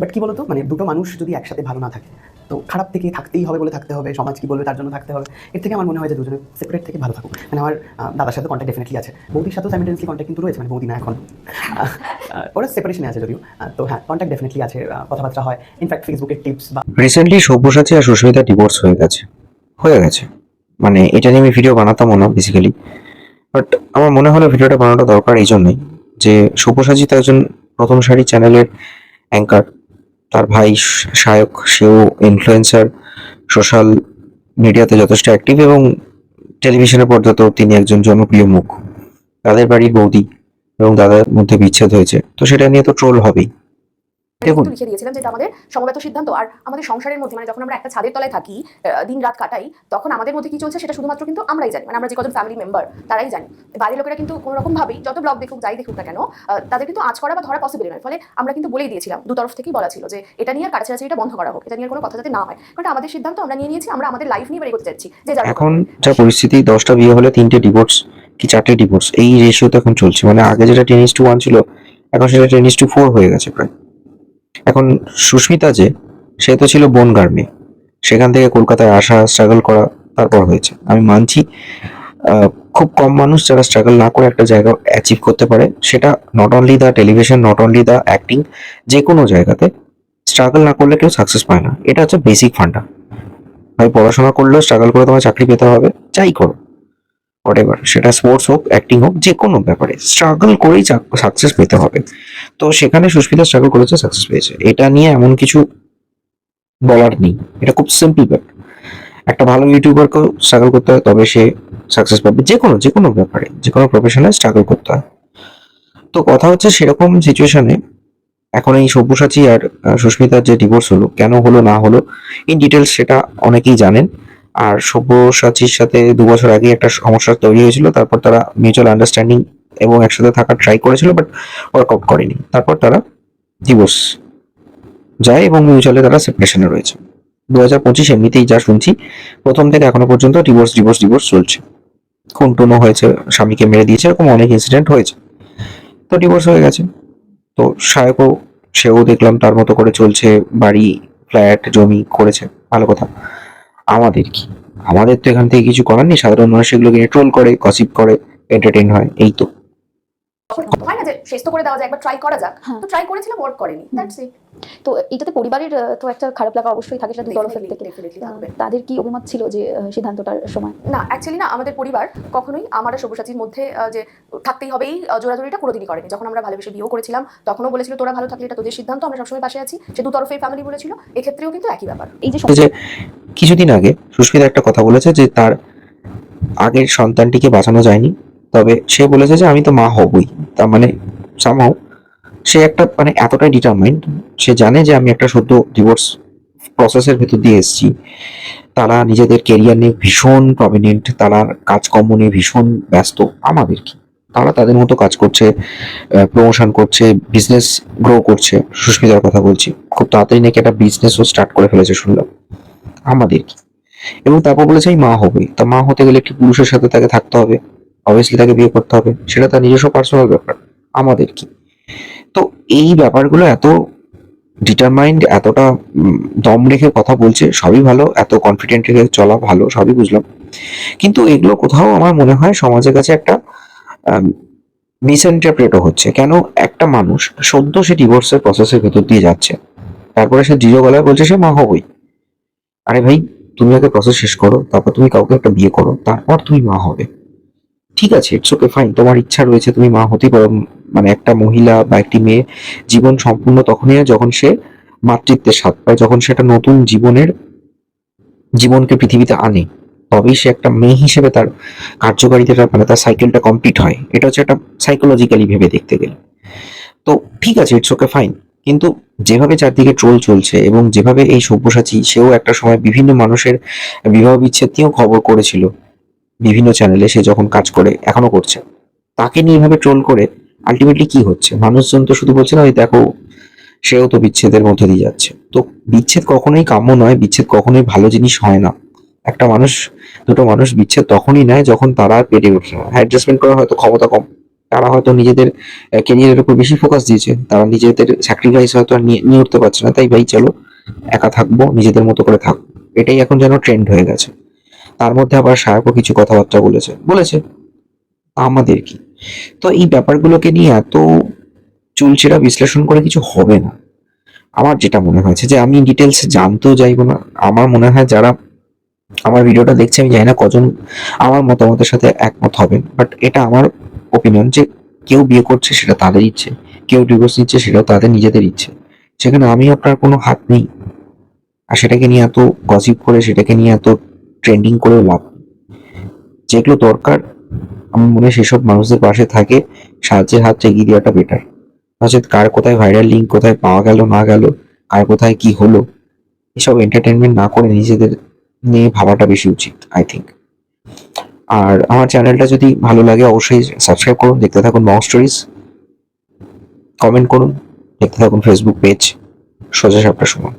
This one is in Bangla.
বাট কি বলতো? মানে দুটো মানুষ যদি একসাথে ভালো না থাকে, তো খারাপ থেকে থাকতেই হবে বলে থাকতে হবে, সমাজ কি বলবে তার জন্য থাকতে হবে। এর থেকে আমার মনে হয় যে দুজনে সেপারেট থেকে ভালো থাকুক। মানে আমার দাদার সাথে কন্ট্যাক্ট ডেফিনেটলি আছে। বৌদির সাথেও সাইমেন্টেন্সলি কন্ট্যাক্ট কিন্তু রয়েছে মানে বৌদি না এখন। ওরা সেপারেশনে আছে যদিও। তো হ্যাঁ কন্ট্যাক্ট ডেফিনেটলি আছে কথাবার্তা হয়। ইনফ্যাক্ট ফেসবুকের টিপস বা রিসেন্টলি সব্যসাচী আর সুস্মিতা ডিভোর্স হয়ে গেছে। হয়ে গেছে। মানে এটা নিয়ে আমি ভিডিও বানাতামও না বেসিক্যালি বাট আমার মনে হলো ভিডিওটা বানানোটা দরকার এই জন্যই যে সব্যসাচী তো একজন প্রথম সারি চ্যানেলের অ্যাঙ্কার তার ভাই সায়ক সেও ইনফ্লুয়েন্সার সোশ্যাল মিডিয়াতে যথেষ্ট অ্যাক্টিভ এবং টেলিভিশনে পর্দাতেও তিনি একজন জনপ্রিয় মুখ, তাদের বাড়ির বৌদি এবং দাদার মধ্যে বিচ্ছেদ হয়েছে। তো সেটা নিয়ে তো ট্রোল হবেই। দেখুন। লিখে দিয়েছিলাম যেটা আমাদের সমবেত সিদ্ধান্ত। আর আমাদের সংসারের মধ্যে মানে যখন আমরা একটা ছাদের তলায় থাকি দিন রাত কাটাই তখন আমাদের মধ্যে কি চলছে সেটা শুধুমাত্র কিন্তু আমরাই জানি। মানে আমরা যে কজন ফ্যামিলি মেম্বার তারাই জানি। বাইরের লোকেরা কিন্তু কোনো রকম ভাবেই যত ব্লগ দেখুক যাই দেখুক না কেন তাদের কিন্তু আজ করা বা ধরা পসিবল নয়। ফলে আমরা কিন্তু বলেই দিয়েছিলাম দু তরফ থেকেই বলা ছিল যে এটা নিয়ে আর কাছাকাছিটা বন্ধ করা হোক এটা নিয়ে আর কোনো কথা যাতে না হয়। কারণ আমাদের সিদ্ধান্ত আমরা নিয়ে নিয়েছি আমরা আমাদের লাইফ নিয়ে বেরিয়ে করতে চাচ্ছি যে এখন যা পরিস্থিতি দশটা বিয়ে হলে তিনটে ডিভোর্স কি চারটে ডিভোর্স এই রেশিওতে এখন চলছে। মানে আগে যেটা টেনিস টু ওয়ান ছিল এখন সেটা টেন টু ফোর হয়ে গেছে প্রায়। এখন সুস্মিতা যে, সে তো ছিল বনগার মেয়ে সেখান থেকে কলকাতায় আসা স্ট্রাগল করা তারপর হয়েছে। আমি মানছি খুব কম মানুষ যারা স্ট্রাগল না করে একটা জায়গা অ্যাচিভ করতে পারে, সেটা not only the television not only the acting যে কোনো জায়গাতে স্ট্রাগল না করলে কেউ সাকসেস পায় না। এটা হচ্ছে বেসিক ফান্ডা ভাই, পড়াশোনা করলেও স্ট্রাগল করে তোমার চাকরি পেতে হবে, যাই করো। হোয়াট সেটা স্পোর্টস হোক অ্যাক্টিং হোক, যে কোনো ব্যাপারে। স্ট্রাগল করেই সাকসেস পেতে হবে। তো সেখানে সুস্মিতা স্ট্রাগল করেছে সাকসেস পেয়েছে। এটা নিয়ে এমন কিছু বলার নেই। এটা খুব সিম্পল ব্যাপার। একটা ভালো ইউটিউবারকেও স্ট্রাগল করতে হয়, তবে সে সাকসেস পাবে। যে কোনো যে কোনো ব্যাপারে, যে কোনো প্রফেশনে স্ট্রাগল করতে হয়। তো কথা হচ্ছে সেরকম সিচুয়েশনে এখন এই সব্যসাচী আর সুস্মিতার যে ডিভোর্স হলো, কেন হলো, না হলো ইন ডিটেলস সেটা অনেকেই জানেন। আর সব্যসাচীর সাথে দু বছর আগে একটা সমস্যা তৈরি হয়েছিল, তারপর তারা মিউচুয়াল আন্ডারস্ট্যান্ডিং এবং একসাথে থাকার ট্রাই করেছিল বাট ওয়ার্কআউট করেনি। তারপর তারা ডিভোর্স যায় এবং মিউচুয়ালে তারা সেপারেশনে রয়েছে। দু হাজার পঁচিশ এমনিতেই যা শুনছি, প্রথম থেকে এখনও পর্যন্ত ডিভোর্স ডিভোর্স ডিভোর্স চলছে। খুন টুনও হয়েছে, স্বামীকে মেরে দিয়েছে, এরকম অনেক ইনসিডেন্ট হয়েছে। তো ডিভোর্স হয়ে গেছে। তো সায়কও, সেও দেখলাম তার মতো করে চলছে, বাড়ি ফ্ল্যাট জমি করেছে। ভালো কথা। আমাদের কি? আমাদের তো এখান থেকে কিছু করার নেই। সাধারণ মানুষ এগুলোকে ট্রোল করে গসিপ করে এন্টারটেন হয়। এই তো। শেষ তো করে দেওয়া যায় একবার ট্রাই করা যাক। হ্যাঁ। তো ট্রাই করেছিলাম ওয়ার্ক করেনি দ্যাটস ইট তো এটাতে পরিবারের তো একটা খারাপ লাগা অবশ্যই থাকে সেটা দু তরফের থেকে। তাদের কি অভিমত ছিল যে সিদ্ধান্তটার সময়? না অ্যাকচুয়ালি না আমাদের পরিবার কখনোই আমার আর সব্যসাচীর মধ্যে যে থাকতেই হবে এই জোরাজোরিটা কোনোদিনই করেনি। যখন আমরা ভালোবেসে বিয়েও করেছিলাম তখনও বলেছিল তোরা ভালো থাকলে এটা তোদের সিদ্ধান্ত আমরা সবসময় পাশে আছি। সে দু তরফেই ফ্যামিলি বলেছিল এক্ষেত্রেও কিন্তু একই ব্যাপার। এই যে যে কিছুদিন আগে সুস্মিতা একটা কথা বলেছে যে তার আগের সন্তানটিকে বাঁচানো যায়নি তবে সে বলেছে যে আমি তো মা হবই। তার মানে সামহাও সে একটা মানে এতটাই ডিটারমাইন্ড সে জানে যে আমি একটা সদ্য ডিভোর্স প্রসেসের ভেতর দিয়ে এসেছি। তারা নিজেদের কেরিয়ার নিয়ে ভীষণ প্রমিনেন্ট তারা কাজকর্ম নিয়ে ভীষণ ব্যস্ত। আমাদের কি? তারা তাদের মতো কাজ করছে প্রমোশন করছে বিজনেস গ্রো করছে। সুস্মিতার কথা বলছি, খুব তাড়াতাড়ি নাকি একটা বিজনেসও স্টার্ট করে ফেলেছে শুনলাম। আমাদের কি? এবং তারপর বলেছে আমি মা হবে। তা মা হতে গেলে একটি পুরুষের সাথে তাকে থাকতে হবে। অবভিয়াসলি তাকে বিয়ে করতে হবে। সেটা তার নিজস্ব পার্সোনাল ব্যাপার। আমাদের কি তো এই ব্যাপারগুলো এত ডিটারমাইন্ড এতটা দম রেখে কথা বলছে, সবই ভালো, এত কনফিডেন্ট রেখে চলা ভালো, সবই বুঝলাম। কিন্তু এগুলো কোথাও আমার মনে হয় সমাজের কাছে একটা মিসইন্টারপ্রেটও হচ্ছে। কেন একটা মানুষ সদ্য সে ডিভোর্সের প্রসেসের ভেতর দিয়ে যাচ্ছে, তারপরে সে দৃঢ় গলায় বলছে সে মা হবই। আরে ভাই, তুমি আগে প্রসেস শেষ করো, তারপর তুমি কাউকে একটা বিয়ে করো, তারপর তুমি মা হবে। ঠিক আছে ইটস ওকে ফাইন তোমার ইচ্ছা রয়েছে তুমি মা হতেই পারো মানে একটা মহিলা বা একটি মেয়ে জীবন সম্পূর্ণ তখনই হয় যখন সে মাতৃত্বের স্বাদ পায়, যখন সেটা নতুন জীবনের, জীবনকে পৃথিবীতে আনে। তবেই সে একটা মেয়ে হিসেবে তার কার্যকারিতাটা মানে তার সাইকেলটা কমপ্লিট হয়। এটা হচ্ছে একটা সাইকোলজিক্যালি ভেবে দেখতে গেলে। তো ঠিক আছে ইটস ওকে ফাইন কিন্তু যেভাবে চারদিকে ট্রোল চলছে এবং যেভাবে এই সব্যসাচী, সেও একটা সময় বিভিন্ন মানুষের বিবাহ বিচ্ছেদ নিয়েও খবর করেছিল। বিভিন্ন চ্যানেলে সে যখন কাজ করে, এখনও করছে। তাকে নিয়ে এভাবে ট্রোল করে আলটিমেটলি কি হচ্ছে? মানুষজন তো শুধু বলছে না ওই দেখো, সেও তো বিচ্ছেদের মধ্যে দিয়ে যাচ্ছে। তো বিচ্ছেদ কখনোই কাম্য নয়, বিচ্ছেদ কখনোই ভালো জিনিস হয় না। একটা মানুষ, দুটো মানুষ বিচ্ছেদ তখনই নেয় যখন তারা পেরে ওঠে। না অ্যাডজাস্টমেন্ট করার হয়তো ক্ষমতা কম। তারা হয়তো নিজেদের কেরিয়ারের উপর বেশি ফোকাস দিয়েছে। তারা নিজেদের স্যাক্রিফাইস হয়তো আর নিয়ে নিয়ে উঠতে পারছে না। তাই ভাই, চলো, একা থাকব, নিজেদের মতো করে থাকব এটাই এখন যেন ট্রেন্ড হয়ে গেছে। তার মধ্যে আবার সায়কও কিছু কথাবার্তা বলেছে। বলেছে, আমাদের কি? তো এই ব্যাপারগুলোকে নিয়ে এত চুলচেরা বিশ্লেষণ করে কিছু হবে না। আমার যেটা মনে হয়েছে যে আমি ডিটেলস জানতেও চাইব না। আমার মনে হয় যারা আমার ভিডিওটা দেখছে, আমি জানি না কজন আমার মতামতের সাথে একমত হবেন। বাট এটা আমার ওপিনিয়ন যে, কেউ বিয়ে করছে সেটা তাদের ইচ্ছে, কেউ ডিভোর্স নিচ্ছে সেটাও তাদের নিজেদের ইচ্ছে। সেখানে আমি আপনার কোনো হাত নেই। আর সেটাকে নিয়ে এত গসিপ করে, সেটাকে নিয়ে এত ট্রেন্ডিং করেও লাভ যেগুলো দরকার আমার মনে হয় সেসব মানুষদের পাশে থাকে। সাহায্যের হাতটা এগিয়ে দেওয়াটা বেটার নচেত কার কোথায় ভাইরাল লিঙ্ক কোথায় পাওয়া গেল, না গেল কার কোথায় কি হলো, এসব এন্টারটেনমেন্ট না করে নিজেদের নিয়ে ভাবাটা বেশি উচিত আই থিঙ্ক আর আমার চ্যানেলটা যদি ভালো লাগে, অবশ্যই সাবস্ক্রাইব করুন, দেখতে থাকুন মং স্টোরিজ কমেন্ট করুন, দেখতে থাকুন ফেসবুক পেজ সোজা সাপটা সময়